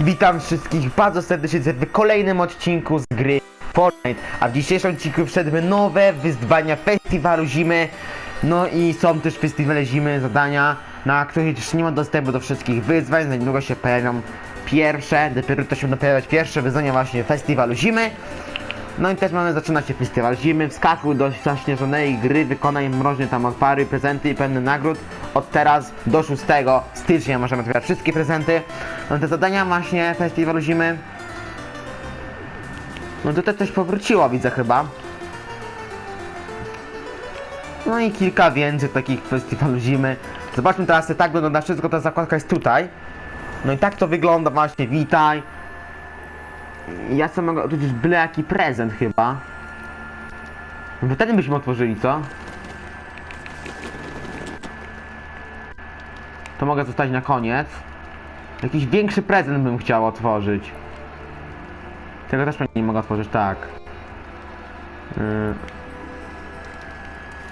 Witam wszystkich bardzo serdecznie w kolejnym odcinku z gry Fortnite. A w dzisiejszym odcinku wszedły nowe wyzwania festiwalu zimy. No i są też festiwale zimy, zadania, na których jeszcze nie ma dostępu do wszystkich wyzwań. Za niedługo się pojawią pierwsze, dopiero to się pojawiać pierwsze wyzwania właśnie festiwalu zimy. No i też mamy zaczynać się festiwal zimy, wskakuj do zaśnieżonej gry, wykonaj mroźne tam odpary, prezenty i pełny nagród. Od teraz do 6 stycznia możemy otwierać wszystkie prezenty. No te zadania właśnie festiwalu zimy. No tutaj coś powróciło widzę chyba. No i kilka więcej takich festiwalu zimy. Zobaczmy teraz jak tak wygląda wszystko, ta zakładka jest tutaj. No i tak to wygląda właśnie, witaj. Ja sobie mogę otworzyć byle jaki prezent chyba. No wtedy byśmy otworzyli, co? To mogę zostać na koniec. Jakiś większy prezent bym chciał otworzyć. Tego też nie mogę otworzyć, tak. Yy.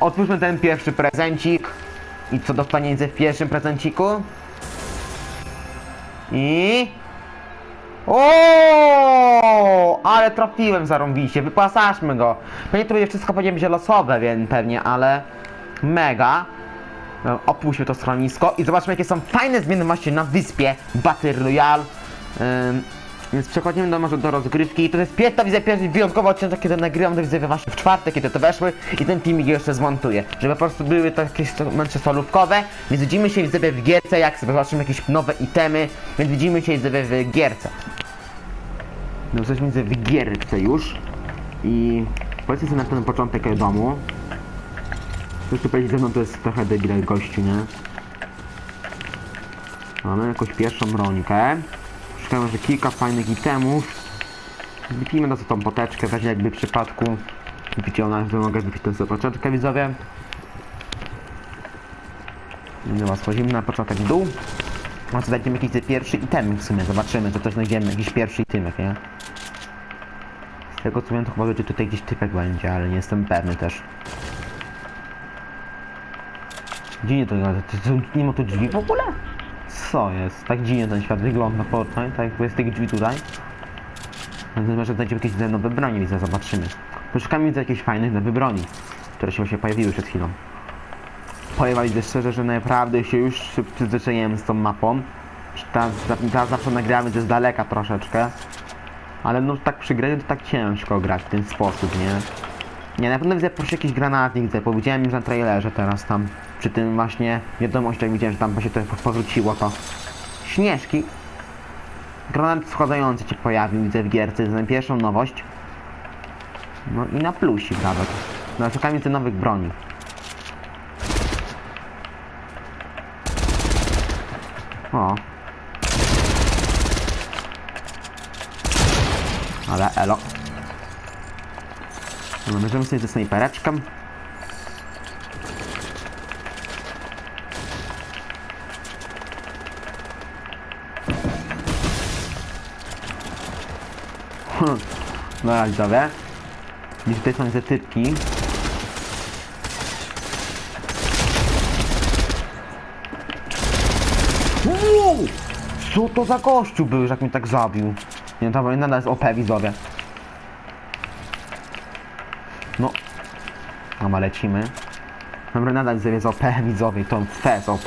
Otwórzmy ten pierwszy prezencik. I co dostanie w pierwszym prezenciku? I... O, ale trafiłem zarąbiście, wypłasaszmy go. Pewnie to będzie wszystko pewnie będzie losowe, więc pewnie, ale mega. No, Opuśćmy to schronisko i zobaczmy jakie są fajne właśnie na wyspie Battle Royale. Ym, więc przechodzimy do, może do rozgrywki. To jest pierwsza widzę pierwszy wyjątkowy odcinek, kiedy nagrywam to widzę właśnie w czwartek, kiedy to weszły i ten filmik jeszcze zmontuję. Żeby po prostu były jakieś momenty solówkowe, więc widzimy się widzę w gierce, jak sobie zobaczymy jakieś nowe itemy, więc widzimy się widzę w gierce. No jesteśmy w gierce już i powiedzmy sobie na ten początek domu. Tu powiedzieć ze mną to jest trochę debil gościu, nie? Mamy jakąś pierwszą brońkę. Szukamy że kilka fajnych itemów. Wypijmy na co tą poteczkę, tak jakby w przypadku wypicie ona, że mogę wypić tę poteczkę widzowie. Dobra, schodzimy na początek w dół. Może znajdziemy jakiś te pierwszy item w sumie, zobaczymy, co coś znajdziemy, jakiś pierwszy itemek, nie? Z tego co wiem, to chyba że tutaj gdzieś typek będzie, ale nie jestem pewny też. Dziwnie to wygląda, to, to, nie ma tu drzwi w ogóle? Co jest? Tak dziwnie ten świat wygląda Fortnite, tak jakby jest tych drzwi tutaj. Może znajdziemy jakieś nowe broni, widzę, zobaczymy. Poszukamy widzę jakichś fajnych nowych broni, które się właśnie pojawiły przed chwilą. Powiem widzę szczerze, że naprawdę się już przyzwyczaiłem z tą mapą. Teraz, zawsze nagrywamy ze z daleka troszeczkę. Ale no tak przy graniu to tak ciężko grać w ten sposób, nie? Nie, na pewno widzę proszę jakiś granatnik, widzę, bo widziałem już na trailerze teraz tam, przy tym właśnie wiadomościach widziałem, że tam właśnie to powróciło to. Śnieżki. Granat wchodzący się pojawił, widzę w gierce, to jest pierwszą nowość. No i na plusik nawet. No szukamy widzę nowych broni. O. Ale elo. No, bierzemy sobie ze snajpereczką. Dobra, widzowie. I tutaj są te typki. Wow! Co to za gościu był, jak mnie tak zabił? Nie, to nadal jest OP widzowie. Dobra, lecimy. Dobra, nadal jest OP widzowie, to fez OP.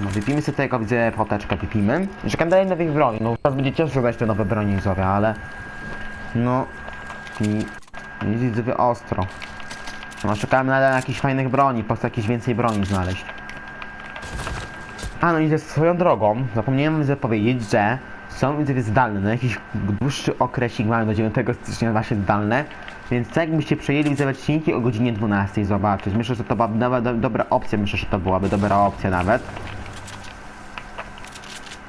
No, wypijmy sobie tego, widzę, poteczkę wypijmy. Czekam dalej nowych broni, no teraz będzie ciężko znaleźć te nowe broni widzowie, ale... No... I... I widzowie ostro. No, czekamy nadal na jakichś fajnych broni, po prostu jakieś więcej broni znaleźć. A no i ze swoją drogą, zapomniałem powiedzieć, że są widzę zdalne, na jakiś dłuższy okresik mamy do 9 stycznia właśnie zdalne, więc tak jakbyście przejęli odcinki o godzinie 12 zobaczyć. Myślę, że to byłaby do, dobra opcja, myślę, że to byłaby dobra opcja nawet.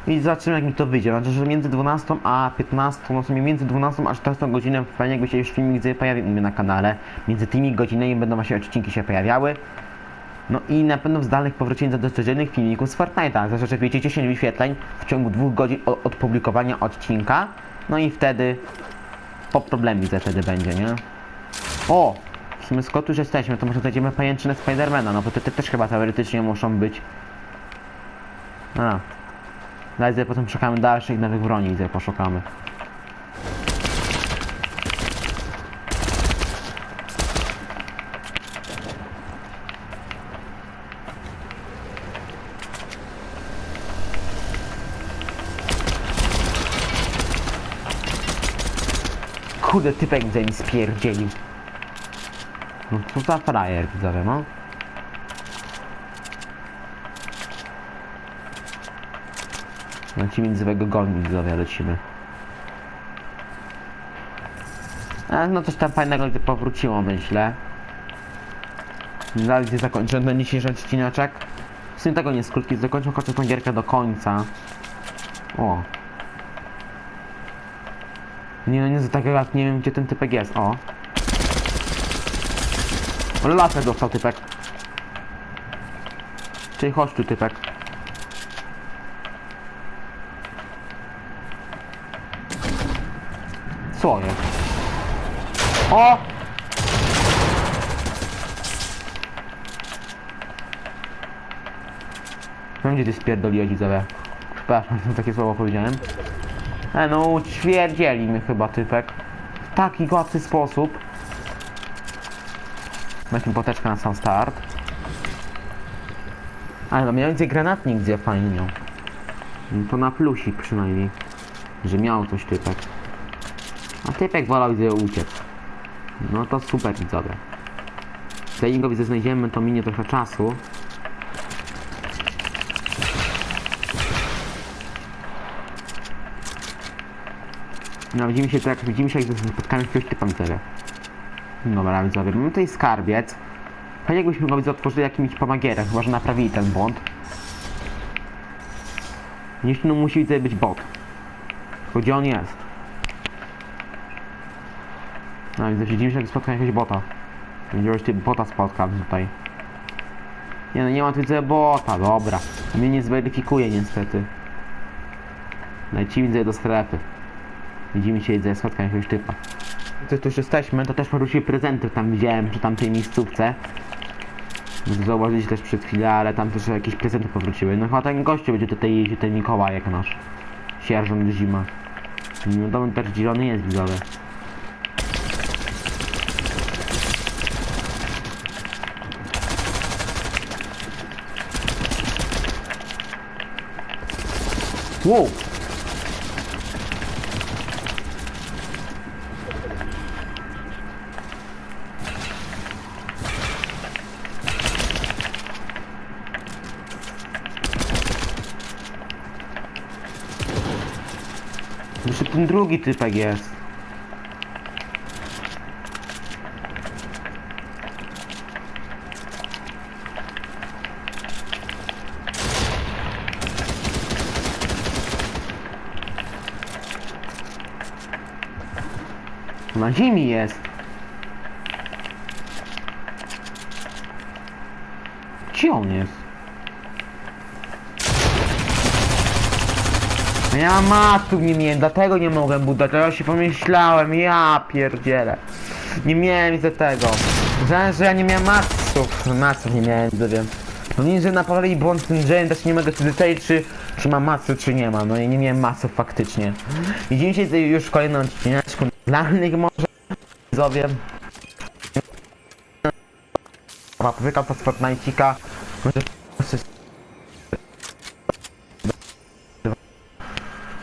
I zobaczymy jak mi to wyjdzie, znaczy, że między 12 a 15, no w sumie między 12 a 14 godziną fajnie jakby się już filmik pojawił u mnie na kanale. Między tymi godzinami będą właśnie odcinki się pojawiały. No i na pewno w zdalnych powrócimy do codziennych filmików z Fortnite'a. Że wiecie 10 wyświetleń w ciągu dwóch godzin od, publikowania odcinka. No i wtedy po problemie wtedy będzie, nie? O! W sumie skąd już jesteśmy, to może znajdziemy pajęczynę Spidermana, no bo te, te też chyba teoretycznie muszą być. A. Sobie potem szukamy dalszych nowych broni, widzę, poszukamy. Kurde, typek widzę mi spierdzielił. No co za frajer, widzowie, no. Lecimy międzywego goni, widzowie, lecimy. A, no coś tam fajnego powróciło, myślę. Dalej gdzie zakończyłem ten dzisiejszy odcineczek. W sumie tego nie jest krótki, zakończę chociaż tą gierkę do końca. O. Nie no, nie za takiego jak nie wiem gdzie ten typek jest, o. Ale latę dostał typek. Czyli chodź tu typek. Co jest? O! Wiem gdzie ty spierdoliłeś widzowie. Przepraszam, takie słowo powiedziałem. E no, ćwierdzieli mnie chyba typek. W taki łatwy sposób. Weźmy poteczkę na sam start. Ale no miał więcej granatnik, gdzie fajnie. No to na plusik przynajmniej. Że miał coś typek. A typek wolał gdzie uciec. No to super widzowie. Zanim go widzę znajdziemy, to minie trochę czasu. No widzimy się tak, widzimy się jak spotkamy jakiegoś typa widzowie. Dobra widzowie, mamy tutaj skarbiec. Fajnie jakbyśmy go otworzyli jakimś pomagierem, chyba że naprawili ten błąd. Jeśli no musi widzę być bot. Tylko gdzie on jest? No widzę, widzimy się jak spotkamy jakiegoś bota. Widziałeś ty bota spotkam tutaj. Nie no nie ma tu widzę bota, dobra. Mnie nie zweryfikuje niestety. Lecimy do strefy. Widzimy się ze spotkania jakiegoś typa. To tu już jesteśmy, to też poruszyły prezenty, tam widziałem przy tamtej miejscówce. Zauważyliście też przed chwilę, ale tam też jakieś prezenty powróciły. No chyba ten gościu będzie tutaj jeździł, ten Mikołajek nasz. Sierżant Zima. No dom też zielony jest widzowy. Wow! Jeszcze ten drugi typek jest. Na ziemi jest. Gdzie on jest? No Ja matów nie miałem, dlatego nie mogłem budować, dlatego się pomyślałem, ja pierdzielę. Nie miałem za tego. Znałem, że ja nie miałem maców, maców nie miałem, to wiem. No nie, że naprawili błąd tym Jane, też nie mogę sobie docenić, czy, czy ma macy, czy nie ma. No i nie miałem maców faktycznie. Widzimy się tutaj już w kolejnym odcineczku. Dla nich może widzowie. Wykał to z Fortnite'ika. Może